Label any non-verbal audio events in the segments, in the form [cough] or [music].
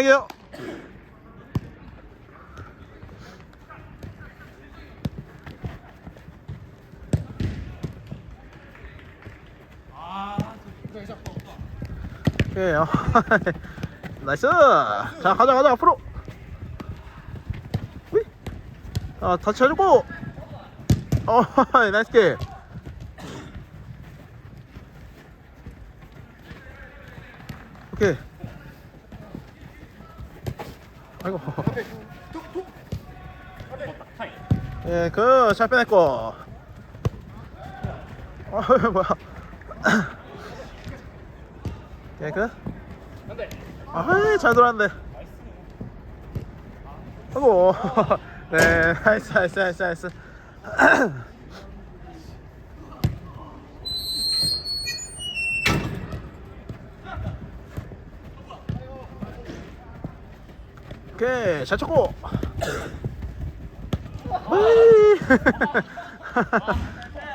할게요. 오케이. 어. 나이스. 자, 가자, 가자, 앞으로. 휘. 아, 다치 해주고. 어, [laughs] 나이스 게. 오케이. 아이고. 예, 그, 잘 빼냈고. 어, [laughs] 뭐야. 예, 그. 아, 잘 돌았는데. 아이고. [laughs] 네, [laughs] 나이스, 나이스, 나이스, 나이스. [clears throat] 오케이, 잘 쳤고. [laughs]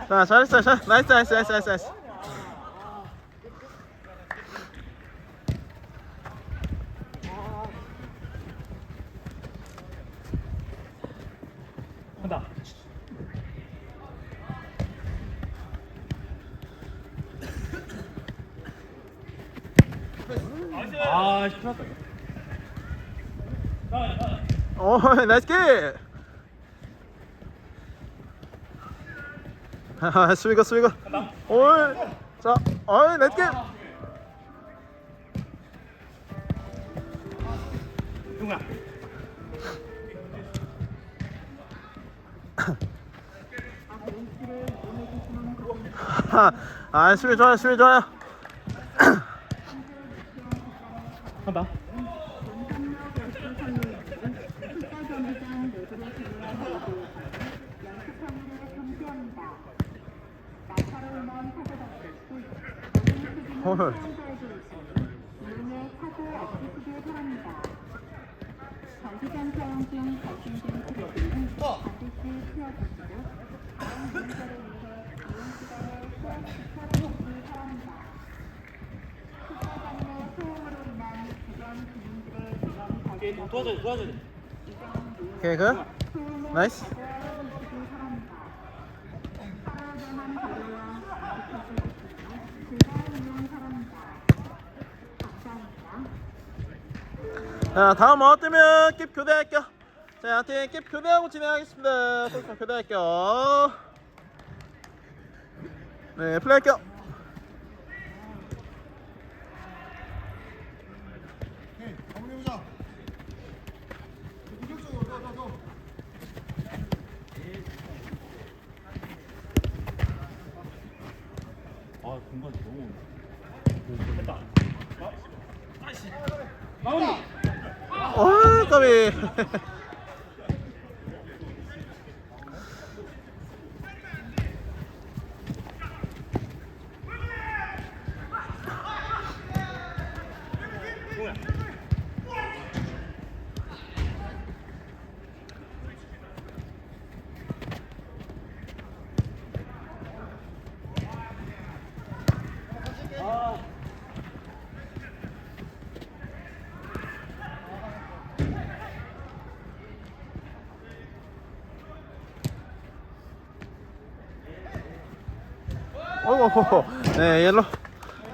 자, 잘했어, 잘, 나이스, 나이스, 나이스, 나이스, 나이스. 한다. 아, 났다. 오, [laughs] 나이스 게. 하하, 스위거, 스위거. 올. 자, 어이, 게. 용아. 하, 아, 수비 좋아요, 수비 좋아요. 한다. 헐. 장기간 사용 중 발생된 트러블은 반드시 피하시고 다음 문제를 위해 이용 시간에 수업 지켜주시기 바랍니다. 식사장의 소음으로 인한 주변 주민들의 위험이 발생하고 도와줘, 도와줘. 오케이, 그. 소음을 나이스. 제거하시기 바랍니다. 살아야만 거리와 지켜주시고 즐거운 이용 바랍니다. 감사합니다. 자, 다음 어 뜨면 킵 교대할게요. 자, 한테 킵 교대하고 진행하겠습니다. 솔직히 교대할게요. 네, 플레이할게요. 아, 공간 너무. 됐다. 마무리. 어, 어이구, 네, 옐로.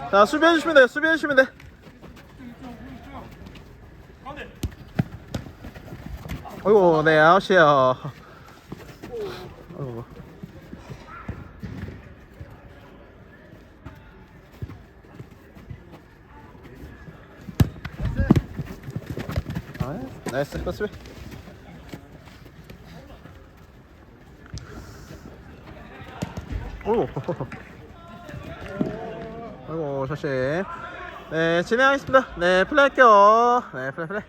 자, 수비해 주시면 돼요. 수비해 주시면 돼. 가운데. 어이구, 네, 아웃이에요. 어이구. 아, 나이스, 컷 수비. 아이고, 셔시. 네, 진행하겠습니다. 네, 플레이 할게요. 네, 플레이, 플레이.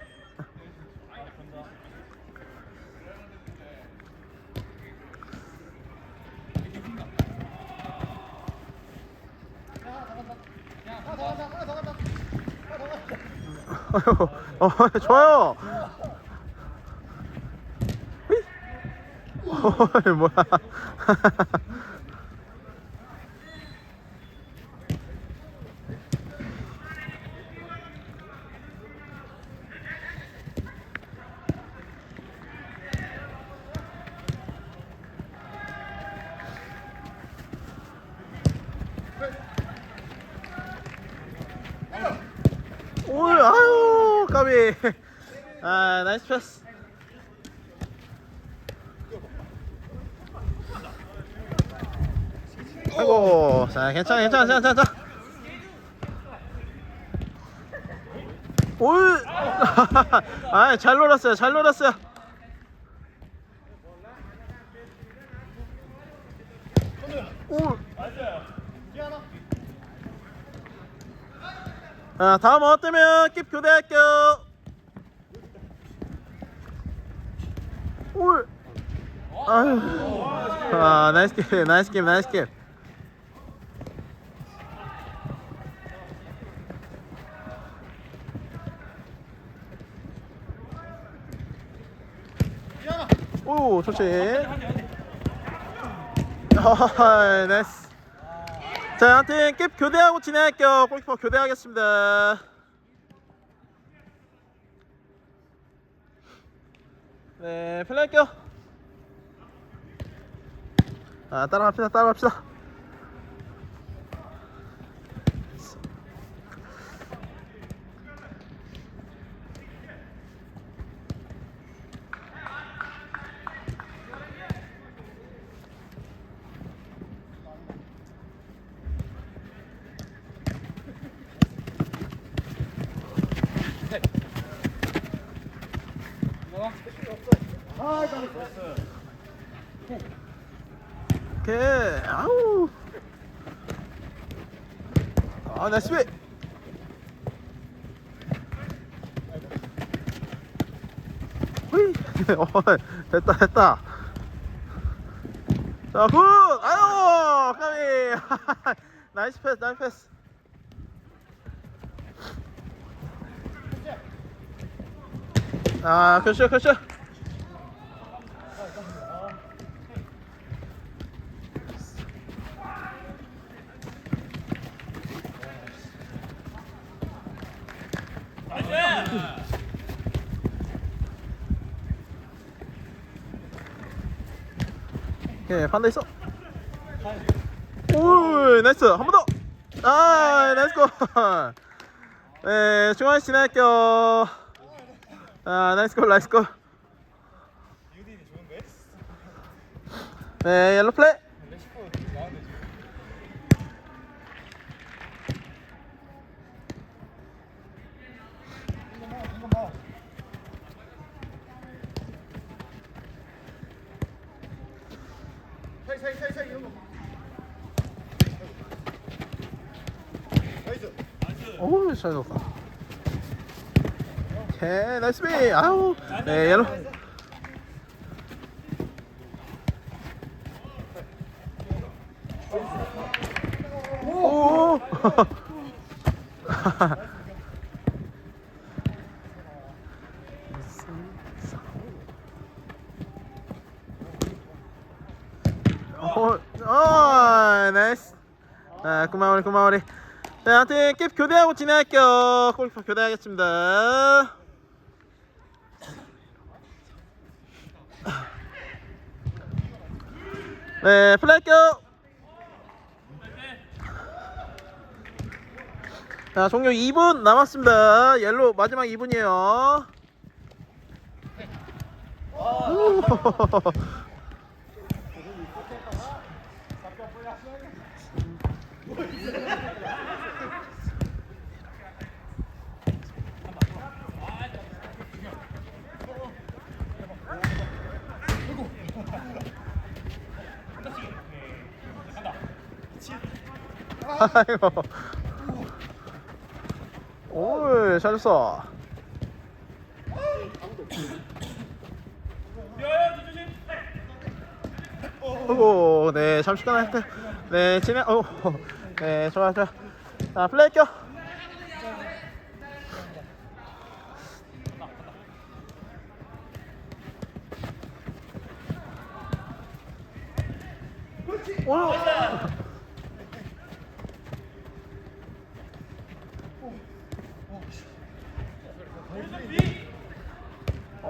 어, [laughs] 좋아요. 휘. 어이, 뭐야. [laughs] 까비 아 나이스 패스 아이고 자 괜찮아 괜찮아 괜찮아 괜찮아 올! [laughs] 아, 잘 놀았어요. 잘 놀았어요. 올! 아, 다음 어때면 킵 교대할게요. 올! 아유. 아, 나이스 킵, 나이스 킵, 나이스 킵. 오, 좋지. 아, 나이스. 자, 아무튼 킵 교대하고 진행할게요. 골키퍼 교대하겠습니다. 네, 플레이 할게요. 아, 따라갑시다, 따라갑시다. 오케이. 아우. 아, 나이스 비. 후이. 어, 됐다, 됐다. 자, 굿! 아유, 까비. [laughs] 나이스 패스, 나이스 패스. 아, 컷샷, 컷샷. 오케이 반대 있어. 오 나이스. 한 번 더. 아 나이스 골 네 중앙에 진행할게요 아 나이스 골 나이스 골네 옐로 플레이. 오우 잘 넣었다 오케이 나이스 비 아우 네 옐로 오 어, 어, 나이스. 아, 고마워리, 고마워리. 자, 아무튼 깁 교대하고 진행할게요. 골키퍼 교대하겠습니다. 네, 플레이할게요. 자, 종료 2분 남았습니다. 옐로 마지막 2분이에요. 아이고. 오, 잘했어. 오고, 네, 잠시간 할 때, 네, 진행, 오, 네, 좋아, 좋아. 자, 플레이 껴. 오!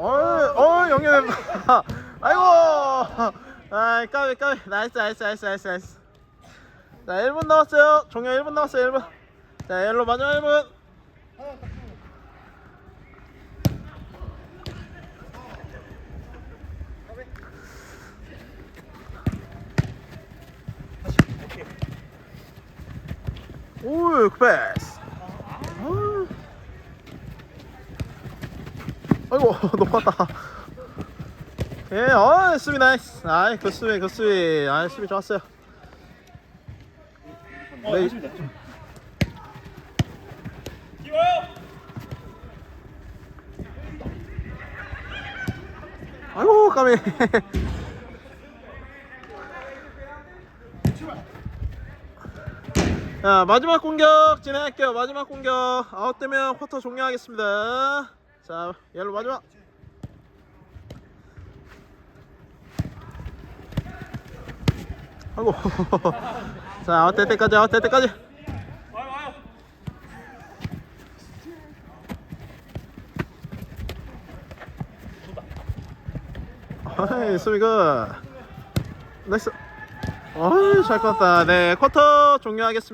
어어 영현 [laughs] 아이고. 아 까비 까비. 나이스 나이스 나이스 나이스 나이스. 자 1분 남았어요. 종현 1분 남았어요 1분. 자 옐로 마지막 1분. 오, 그 패스. 아이고, [laughs] 높았다. 예, 어, 수비 나이스. 아이, 그 수비, 그 수비. 아이, 수비 좋았어요. 어, 네. 아이고, 까미. [laughs] 자, 마지막 공격 진행할게요. 마지막 공격. 아웃되면 쿼터 종료하겠습니다. 자, 옐로 마지막. 아이고. [laughs] 자, 때까지, 아웃 될 때까지. 와요 와요. 아이, 수비 굿. 나이스. 어이, 잘 컸다. 네, 쿼터 종료하겠습니다.